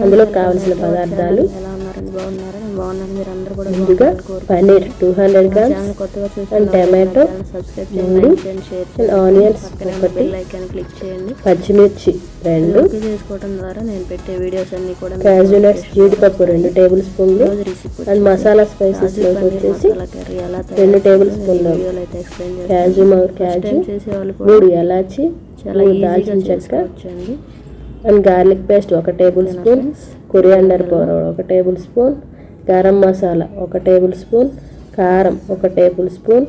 అందులో కావలసిన పదార్థాలు ముందుగా paneer two hundred grams and tomato subscribe మూడు అండ్ ఆనియన్స్ ఒకటి పచ్చిమిర్చి రెండు ఓకే చేసుకోవడం ద్వారా నేను పెట్టే వీడియోస్ అన్ని కూడా మీకు క్యాజు నట్స్ జీడిపప్పు రెండు టేబుల్ స్పూన్లు అండ్ మసాలా స్పైసెస్లోకి వచ్చేసి రెండు టేబుల్ స్పూన్లు క్యాజు క్యాజు మూడు ఎలాచి దాల్చిన చెక్క అండ్ గార్లిక్ పేస్ట్ ఒక టేబుల్ స్పూన్ కొరియాండర్ పౌడర్ ఒక టేబుల్ స్పూన్ గరం మసాలా ఒక టేబుల్ స్పూన్ కారం ఒక టేబుల్ స్పూన్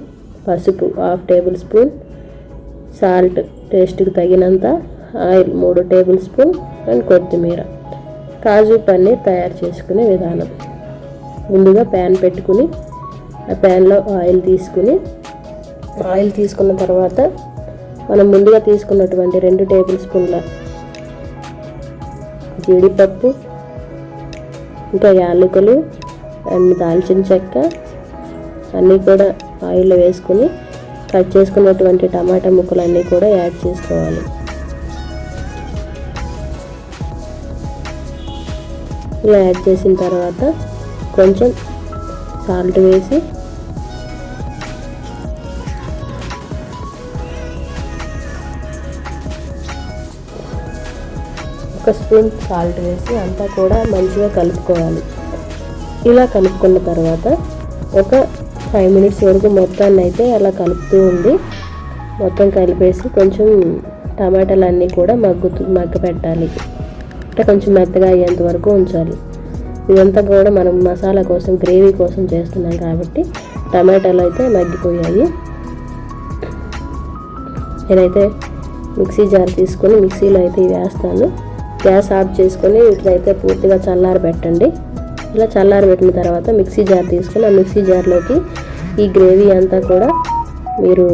పసుపు హాఫ్ టేబుల్ స్పూన్ సాల్ట్ టేస్ట్కి తగినంత ఆయిల్ మూడు టేబుల్ స్పూన్ అండ్ కొత్తిమీర. కాజు పన్నీర్ తయారు చేసుకునే విధానం. ముందుగా ప్యాన్ పెట్టుకుని ఆ ప్యాన్లో ఆయిల్ తీసుకుని ఆయిల్ తీసుకున్న తర్వాత మనం ముందుగా తీసుకున్నటువంటి రెండు టేబుల్ స్పూన్ల జీడిపప్పు ఇంకా యాలకులు అండ్ దాల్చిన చెక్క అన్నీ కూడా ఆయిల్లో వేసుకుని కట్ చేసుకున్నటువంటి టమాటా ముక్కలు అన్నీ కూడా యాడ్ చేసుకోవాలి. ఇలా యాడ్ చేసిన తర్వాత కొంచెం సాల్ట్ వేసి ఒక స్పూన్ సాల్ట్ వేసి అంతా కూడా మంచిగా కలుపుకోవాలి. ఇలా కలుపుకున్న తర్వాత ఒక ఫైవ్ మినిట్స్ వరకు మొత్తాన్ని అయితే అలా కలుపుతూ ఉండి మొత్తం కలిపేసి కొంచెం టమాటాలు అన్నీ కూడా మగ్గుతూ మగ్గ పెట్టాలి అంటే కొంచెం మెత్తగా అయ్యేంత వరకు ఉంచాలి. ఇదంతా కూడా మనం మసాలా కోసం గ్రేవీ కోసం చేస్తున్నాం కాబట్టి టమాటాలు అయితే మగ్గిపోయాయి. నేనైతే మిక్సీ జార్ తీసుకొని మిక్సీలో అయితే వేస్తాను. గ్యాస్ ఆఫ్ చేసుకొని ఇట్లయితే పూర్తిగా చల్లారి పెట్టండి. ఇలా చల్లారబెట్టిన తర్వాత మిక్సీ జార్ తీసుకొని ఆ మిక్సీ జార్లోకి ఈ గ్రేవీ అంతా కూడా మీరు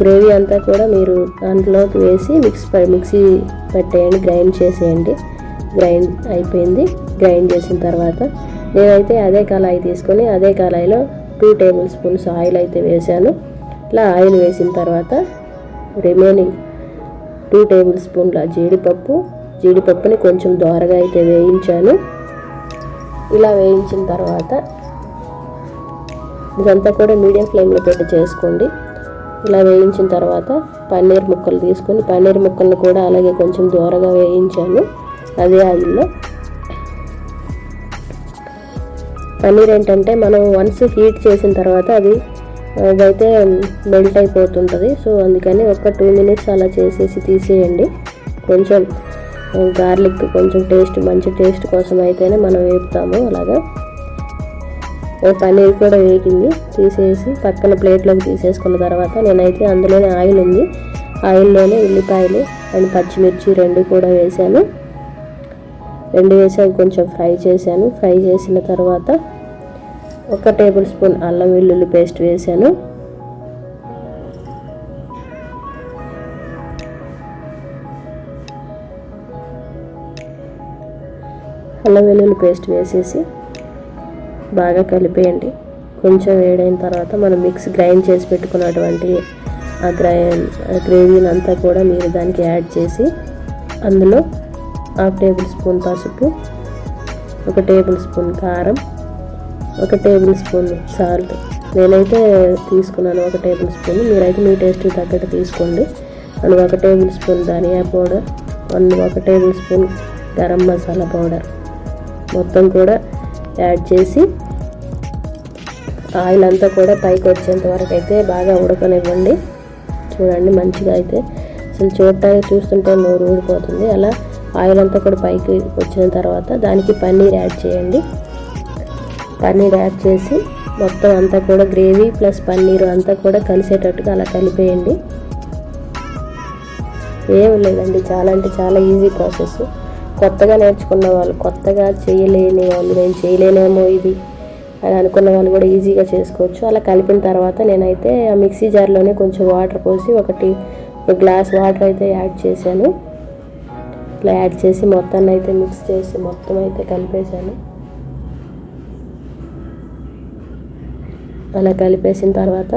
గ్రేవీ అంతా కూడా మీరు దాంట్లోకి వేసి మిక్స్ మిక్సీ పెట్టేయండి గ్రైండ్ చేసేయండి. గ్రైండ్ అయిపోయింది. గ్రైండ్ చేసిన తర్వాత నేనైతే అదే కళాయి తీసుకొని అదే కళాయిలో టూ టేబుల్ స్పూన్స్ ఆయిల్ అయితే వేసాను ఇలా ఆయిల్ వేసిన తర్వాత రిమైనింగ్ టూ టేబుల్ స్పూన్ల జీడిపప్పు. జీడిపప్పుని కొంచెం దోరగా అయితే వేయించాను. ఇలా వేయించిన తర్వాత ఇదంతా కూడా మీడియం ఫ్లేమ్లో పెట్టి చేసుకోండి. ఇలా వేయించిన తర్వాత పన్నీర్ ముక్కలు తీసుకొని పన్నీర్ ముక్కలను కూడా అలాగే కొంచెం దూరగా వేయించాను అదే ఆయిల్లో. పన్నీర్ ఏంటంటే మనం వన్స్ హీట్ చేసిన తర్వాత అది అదైతే మెల్ట్ అయిపోతుంటుంది. సో అందుకని ఒక టూ మినిట్స్ అలా చేసేసి తీసేయండి. కొంచెం గార్లిక్ కొంచెం టేస్ట్ మంచి టేస్ట్ కోసం అయితేనే మనం వేపుతాము. అలాగా? ఓ పన్నీర్ కూడా వేగింది. తీసేసి పక్కన ప్లేట్లోకి తీసేసుకున్న తర్వాత నేనైతే అందులోనే ఆయిల్ ఉంది. ఆయిల్లోనే ఉల్లిపాయలు అండ్ పచ్చిమిర్చి రెండు కూడా వేసాను రెండు వేసి అవి కొంచెం ఫ్రై చేశాను. ఫ్రై చేసిన తర్వాత ఒక టేబుల్ స్పూన్ అల్లం వెల్లుల్లి పేస్ట్ వేసాను. అల్లం వెల్లుల్లి పేస్ట్ వేసేసి బాగా కలిపేయండి. కొంచెం వేడైన తర్వాత మనం మిక్స్ గ్రైండ్ చేసి పెట్టుకున్నటువంటి ఆ గ్రై గ్రేవీని అంతా కూడా మీరు దానికి యాడ్ చేసి అందులో హాఫ్ టేబుల్ స్పూన్ పసుపు ఒక టేబుల్ స్పూన్ కారం ఒక టేబుల్ స్పూన్ సాల్ట్. నేనైతే తీసుకున్నాను ఒక టేబుల్ స్పూన్. మీరైతే మీ టేస్ట్ తగ్గట్టు తీసుకోండి. అండ్ ఒక టేబుల్ స్పూన్ ధనియా పౌడర్. అండ్ ఒక tablespoon garam masala powder. మొత్తం కూడా యాడ్ చేసి ఆయిల్ అంతా కూడా పైకి వచ్చేంత వరకు అయితే బాగా ఉడకనివ్వండి. చూడండి మంచిగా అయితే. అసలు చూడటానికి చూస్తుంటే నోరు ఊడిపోతుంది అలా ఆయిల్ అంతా కూడా పైకి వచ్చిన తర్వాత దానికి పన్నీర్ యాడ్ చేయండి. పన్నీర్ యాడ్ చేసి మొత్తం అంతా కూడా గ్రేవీ ప్లస్ పన్నీర్ అంతా కూడా కలిసేటట్టుగా అలా కలిపేయండి. ఏం లేదండి చాలా అంటే చాలా ఈజీ ప్రాసెస్. కొత్తగా నేర్చుకున్న వాళ్ళు కొత్తగా చేయలేని వాళ్ళు నేను చేయలేనేమో ఇది అని అనుకున్న వాళ్ళు కూడా ఈజీగా చేసుకోవచ్చు. అలా కలిపిన తర్వాత నేనైతే ఆ మిక్సీ జార్లోనే కొంచెం వాటర్ పోసి ఒకటి ఒక గ్లాస్ వాటర్ అయితే యాడ్ చేశాను. ఇట్లా యాడ్ చేసి మొత్తాన్ని అయితే మిక్స్ చేసి మొత్తం అయితే కలిపేశాను. అలా కలిపేసిన తర్వాత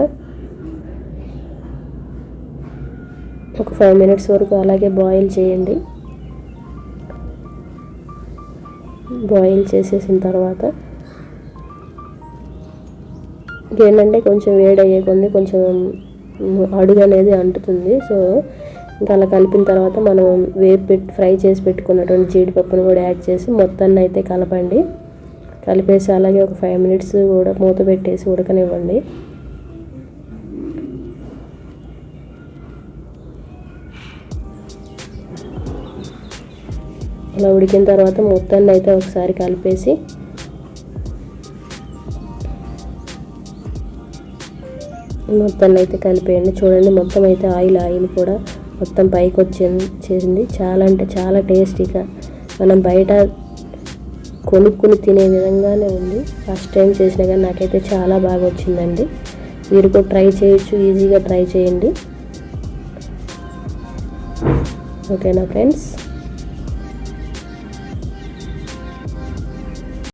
ఒక ఫైవ్ మినిట్స్ వరకు అలాగే బాయిల్ చేయండి. బాయిల్ చేసేసిన తర్వాత ఏంటంటే కొంచెం వేడి అయ్యే కొంది కొంచెం అడుగు అనేది అంటుతుంది. సో ఇంకా అలా కలిపిన తర్వాత మనం వేపు పెట్టి ఫ్రై చేసి పెట్టుకున్నటువంటి జీడిపప్పును కూడా యాడ్ చేసి మొత్తాన్ని అయితే కలపండి. కలిపేసి అలాగే ఒక ఫైవ్ మినిట్స్ కూడా మూత పెట్టేసి ఉడకనివ్వండి. అలా ఉడికిన తర్వాత మొత్తాన్ని అయితే ఒకసారి కలిపేసి మొత్తాన్ని అయితే కలిపేయండి. చూడండి మొత్తం అయితే ఆయిల్ ఆయిల్ కూడా మొత్తం పైకి వచ్చింది చేసింది చాలా అంటే చాలా టేస్టీగా మనం బయట కొనుక్కుని తినే విధంగానే ఉంది. ఫస్ట్ టైం చేసినా కానీ నాకైతే చాలా బాగా వచ్చిందండి. మీరు కూడా ట్రై చేయొచ్చు ఈజీగా ట్రై చేయండి. ఓకేనా ఫ్రెండ్స్